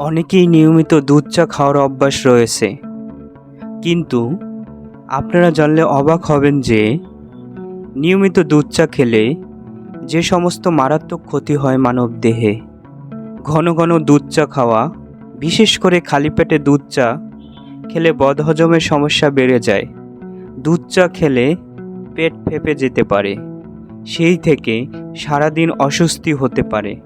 অনেকেই নিয়মিত দুধ চা খাওয়ার অভ্যাস রয়েছে। কিন্তু আপনারা জানলে অবাক হবেন যে নিয়মিত দুধ চা খেলে যে সমস্ত মারাত্মক ক্ষতি হয় মানব দেহে। ঘন ঘন দুধ চা খাওয়া, বিশেষ করে খালি পেটে দুধ চা খেলে বদহজমের সমস্যা বেড়ে যায়। দুধ চা খেলে পেট ফেপে যেতে পারে, সেই থেকে সারাদিন অস্বস্তি হতে পারে।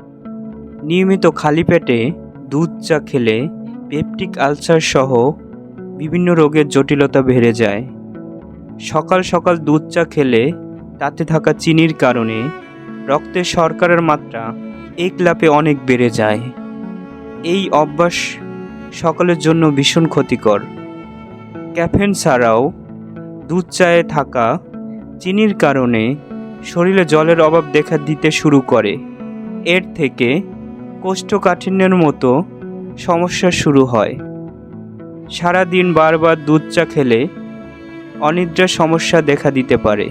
নিয়মিত খালি পেটে দুধ চা খেলে পেপটিক আলসার সহ বিভিন্ন রোগের জটিলতা বেড়ে যায়। সকাল সকাল দুধ চা খেলে তাতে থাকা চিনির কারণে রক্তে শর্করার মাত্রা এক লাপে অনেক বেড়ে যায়। এই অভ্যাস সকলের জন্য ভীষণ ক্ষতিকর। ক্যাফেন ছাড়াও দুধ চায়ে থাকা চিনির কারণে শরীরে জলের অভাব দেখা দিতে শুরু করে। এর থেকে কোষ্ঠকাঠিন্যের মতো সমস্যা শুরু হয়। সারাদিন বারবার দুধ চা খেলে অনিদ্রার সমস্যা দেখা দিতে পারে।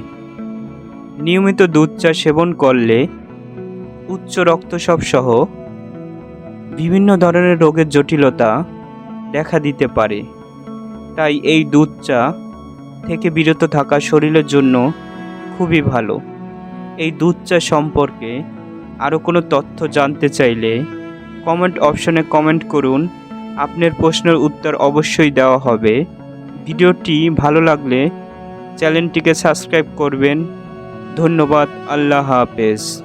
নিয়মিত দুধ চা সেবন করলে উচ্চ রক্তচাপ সহ বিভিন্ন ধরনের রোগের জটিলতা দেখা দিতে পারে। তাই এই দুধ চা থেকে বিরত থাকা শরীরের জন্য খুবই ভালো। এই দুধ চা সম্পর্কে আরও কোনো তথ্য জানতে চাইলে কমেন্ট অপশনে কমেন্ট করুন। আপনার প্রশ্নের উত্তর অবশ্যই দেওয়া হবে। ভিডিওটি ভালো লাগলে চ্যানেলটিকে সাবস্ক্রাইব করবেন। ধন্যবাদ, আল্লাহ হাফেজ।